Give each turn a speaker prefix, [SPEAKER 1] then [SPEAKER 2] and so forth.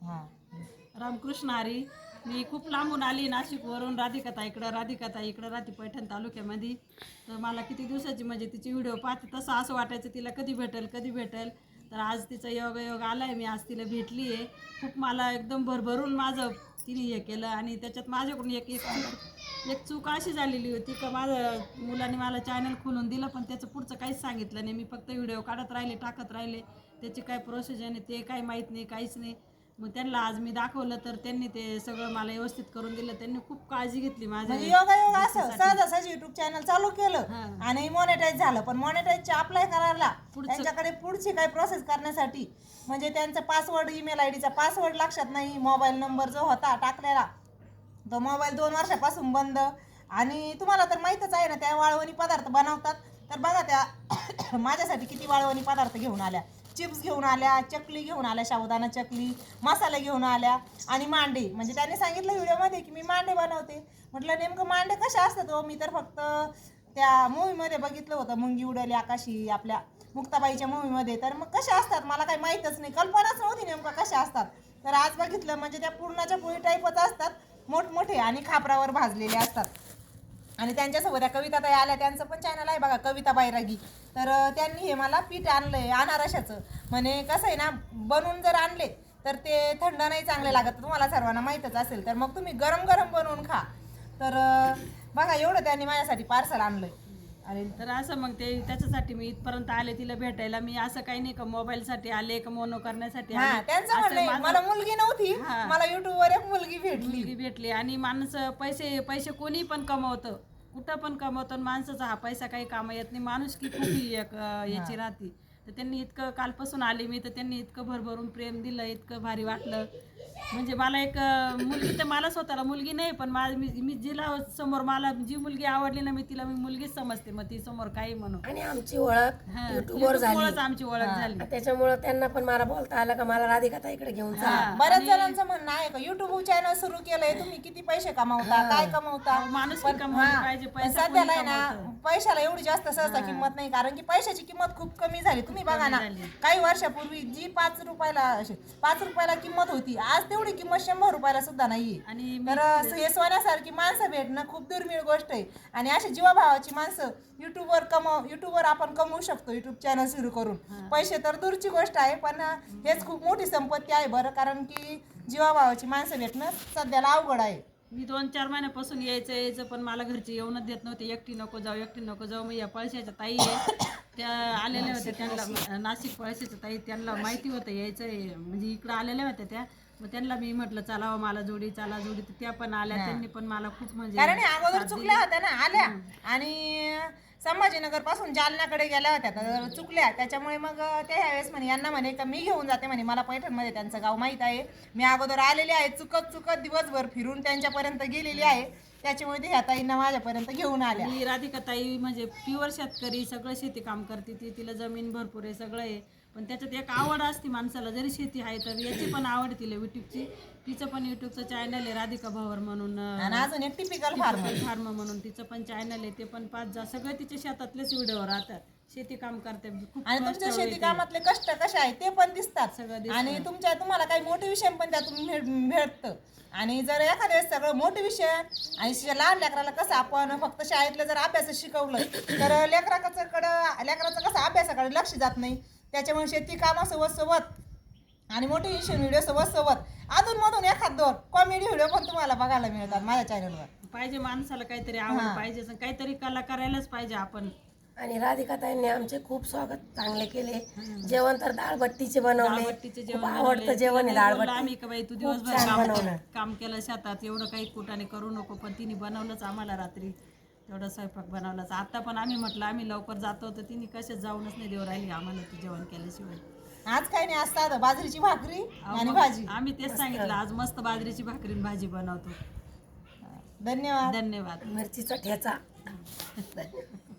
[SPEAKER 1] हां.
[SPEAKER 2] रामकृष्ण हरी मी खूप लांबून आली नाशिकवरून राधिकाता इकडं राधिकाता इकडं राहते पैठण तालुक्यामध्ये. तर मला किती दिवसाची म्हणजे तिची व्हिडिओ पाहते तसं असं वाटायचं तिला कधी भेटेल कधी भेटेल. तर आज तिचा योग योग आला आहे मी आज तिला भेटली आहे खूप मला एकदम भरभरून माझं तिने हे केलं आणि त्याच्यात माझ्याकडून एक एक चूक एक चूक अशी झालेली होती का माझं मुलाने मला चॅनल खोलून दिलं पण त्याचं पुढचं काहीच सांगितलं नाही. मी फक्त व्हिडिओ काढत राहिले टाकत राहिले. त्याची काय प्रोसेस आहे ते काही माहीत नाही काहीच नाही. मग त्यांना आज मी दाखवलं तर त्यांनी ते सगळं मला व्यवस्थित करून दिलं. त्यांनी खूप काळजी घेतली
[SPEAKER 1] म्हणजे
[SPEAKER 2] माझ्या
[SPEAKER 1] योगा योग असं सहजासहज युट्यूब चॅनल चालू केलं
[SPEAKER 2] हा.
[SPEAKER 1] आणि मॉनिटाईज झालं. पण मॉनिटाईजचे अप्लाय करायला
[SPEAKER 2] पुढचं-
[SPEAKER 1] त्यांच्याकडे पुढची काही प्रोसेस करण्यासाठी म्हणजे त्यांचा पासवर्ड ईमेल आय डीचा पासवर्ड लक्षात नाही मोबाईल नंबर जो होता टाकलेला तो मोबाईल दोन वर्षापासून बंद. आणि तुम्हाला तर माहीतच आहे ना त्या वाळवणी पदार्थ बनवतात. तर बघा त्या माझ्यासाठी किती वाळवणी पदार्थ घेऊन आल्या. चिप्स घेऊन आल्या चकली घेऊन आल्या शाबुदाना चकली मसाले घेऊन आल्या आणि मांडे. म्हणजे त्यांनी सांगितलं व्हिडिओमध्ये की मी मांडे बनवते. म्हटलं नेमकं मांडे कसे असतात हो? मी तर फक्त त्या मूवीमध्ये बघितलं होतं मुंगी उडवली आकाशी आपल्या मुक्ताबाईच्या मूवीमध्ये तर मग कशा असतात? मला काही माहीतच नाही. कल्पनाच नव्हती नेमकं कशा असतात. तर आज बघितलं म्हणजे त्या पूर्णाच्या पोळी टाईपच असतात मोठमोठे आणि खापरावर भाजलेले असतात. आणि त्यांच्यासोबत त्या कविता ताई आल्या त्यांचं पण चॅनल आहे बघा कविता बैरागी. तर त्यांनी हे मला पीठ आणलंय अनारशाचं. म्हणे कसं आहे ना बनवून जर आणले तर ते थंड नाही चांगले लागत. तुम्हाला सर्वांना माहीतच असेल तर मग तुम्ही गरम गरम बनवून खा. तर बघा एवढं त्यांनी माझ्यासाठी पार्सल आणलंय. अरे
[SPEAKER 2] तर असं मग ते त्याच्यासाठी मी इथपर्यंत आले तिला भेटायला. मी असं काही नाही का मोबाईलसाठी आले का मोनो करण्यासाठी
[SPEAKER 1] हा त्यांचं आहे, मला मुलगी नव्हती. मला युट्यूबवर एक मुलगी भेटली.
[SPEAKER 2] भेटली आणि माणसं पैसे पैसे कोणी पण कमवतं. कुठं पण कमवतं आणि माणसाचा हा पैसा काही काम येत नाही. माणूस की खूप ही एक, याची राहते. तर त्यांनी इतकं कालपासून आली मी तर त्यांनी इतकं भरभरून प्रेम दिलं इतकं भारी वाटलं. म्हणजे मला एक मुलगी तर मला स्वतःला मुलगी नाही पण माझ मी मी जिला समोर मला जी मुलगी आवडली ना मी तिला मी मुलगीच समजते मग ती समोर काही म्हणू.
[SPEAKER 3] आणि आमची ओळख युट्यूबवर झाली.
[SPEAKER 2] आमची ओळख झाली.
[SPEAKER 3] त्याच्यामुळं त्यांना पण मला बोलता आलं का मला राधिका ताईकडे घेऊन जा.
[SPEAKER 1] बऱ्याच जणांचं म्हणणं आहे का युट्यूब चॅनल सुरू केलंय तुम्ही किती पैसे कमवता काय कमवता?
[SPEAKER 2] माणूस
[SPEAKER 1] पण-
[SPEAKER 2] कमवायला
[SPEAKER 1] हा,
[SPEAKER 2] पाहिजे,
[SPEAKER 1] पण
[SPEAKER 2] पैसा
[SPEAKER 1] सध्याला आहे
[SPEAKER 2] कोणी
[SPEAKER 1] ना
[SPEAKER 2] कमवतं?
[SPEAKER 1] पैशाला एवढी जास्त सहसा किंमत नाही कारण की पैशाची किंमत खूप कमी झाली. तुम्ही बघा ना. काही वर्षापूर्वी जी पाच रुपयाला अशी पाच रुपयाला किंमत होती आज तेवढी किंमत शंभर रुपयाला सुद्धा नाहीये.
[SPEAKER 2] आणि
[SPEAKER 1] तर हे सोन्यासारखी माणसं भेटणं खूप दुर्मिळ गोष्ट आहे. आणि अशी जीवाभावाची माणसं युट्यूबवर कमव युट्यूबवर आपण कमवू शकतो युट्यूब चॅनल सुरू करून. पैसे तर दूरची गोष्ट आहे पण हेच खूप मोठी संपत्ती आहे बरं कारण की जीवाभावाची माणसं भेटणं सध्याला अवघड आहे.
[SPEAKER 2] मी दोन चार महिन्यापासून यायचं यायचं पण मला घरचे येऊनच देत नव्हते. एकटी नको जाऊ एकटी नको जाऊ. मग या पळशाच्या ताई आहे. त्या आलेल्या होत्या त्यांना नाशिक पळशाच्या ताई त्यांना माहिती होतं यायचं म्हणजे इकडं आलेल्या होत्या त्या. मग त्यांना मी म्हटलं चला हो मला जोडी चला जोडी. तर त्या पण आल्या. त्यांनी पण मला खूप म्हणजे
[SPEAKER 1] कारण हे अगोदर चुकल्या होत्या ना आल्या. आणि संभाजीनगरपासून जालन्याकडे गेल्या होत्या. तर चुकल्या. त्याच्यामुळे मग ते ह्यावेळेस म्हणे यांना म्हणे का मी घेऊन जाते म्हणे. मला पैठणमध्ये त्यांचं गाव माहीत आहे. मी अगोदर आलेले आहे. चुकत चुकत दिवसभर फिरून त्यांच्यापर्यंत गेलेली आहे. त्याच्यामुळे ते ह्या ताईंना माझ्यापर्यंत घेऊन आल्या.
[SPEAKER 2] राधिका ताई म्हणजे प्युअर शेतकरी सगळं शेती काम करते ती. तिला जमीन भरपूर आहे सगळं आहे. पण त्याच्यात एक आवड असते माणसाला जरी शेती आहे तर. याची पण आवड तिला युट्यूबची. तिचं पण युट्यूबचं चॅनल आहे राधिका भवर म्हणून
[SPEAKER 1] आणि अजून एक टिपिकल फार्मर
[SPEAKER 2] फार्म म्हणून तिचं पण चॅनल आहे. ते पण पाच जा सगळे तिच्या शेतातलेच व्हिडिओ राहतात. शेती काम करते खूप
[SPEAKER 1] आणि तुमच्या शेती. कामातले कष्ट कसे आहे ते पण दिसतात.
[SPEAKER 2] सगळं दिसतं.
[SPEAKER 1] आणि तुमच्या तुम्हाला काही मोटिवेशन पण त्यातून भेट- भेटतं आणि जर एखाद्या वेळेस सगळं मोटिवेशन आणि शि- लहान लेकराला कसं आपण फक्त शाळेतलं जर अभ्यास शिकवलं तर लेकराचं कडं लेकराचं कसं अभ्यासाकडे लक्ष जात नाही. त्याच्यामुळे शेती कामासोबत सोबत आणि मोटिवेशन व्हिडिओ सोबत सोबत अधून मधून एखाद दोन कॉमेडी व्हिडिओ पण तुम्हाला बघायला मिळतात माझ्या चॅनलवर
[SPEAKER 2] पाहिजे माणसाला काहीतरी आवड पाहिजे काहीतरी कला करायलाच पाहिजे आपण.
[SPEAKER 3] आणि राधिका ताईंनी आमचे खूप स्वागत चांगले केले. जेवण तर डाळबट्टीचे बनवले.
[SPEAKER 2] जेवण
[SPEAKER 3] आवडतं. जेवण
[SPEAKER 2] आम्ही का बाई तू दिवसभर. काम केलं शेतात एवढं काही कुठाने करू नको पण तिने बनवलंच आम्हाला रात्री. तेवढं स्वयंपाक बनवलाच. आता पण आम्ही म्हटलं आम्ही लवकर जातो तर तिने कशाच जाऊनच नाही देऊ राहिली आम्हाला ती जेवण केल्याशिवाय.
[SPEAKER 1] आज काही नाही असतात बाजरीची भाकरी आणि भाजी.
[SPEAKER 2] आम्ही तेच सांगितलं आज मस्त बाजरीची भाकरी आणि भाजी बनवतो.
[SPEAKER 1] धन्यवाद.
[SPEAKER 2] धन्यवाद.
[SPEAKER 3] मिरचीचा ठेचा.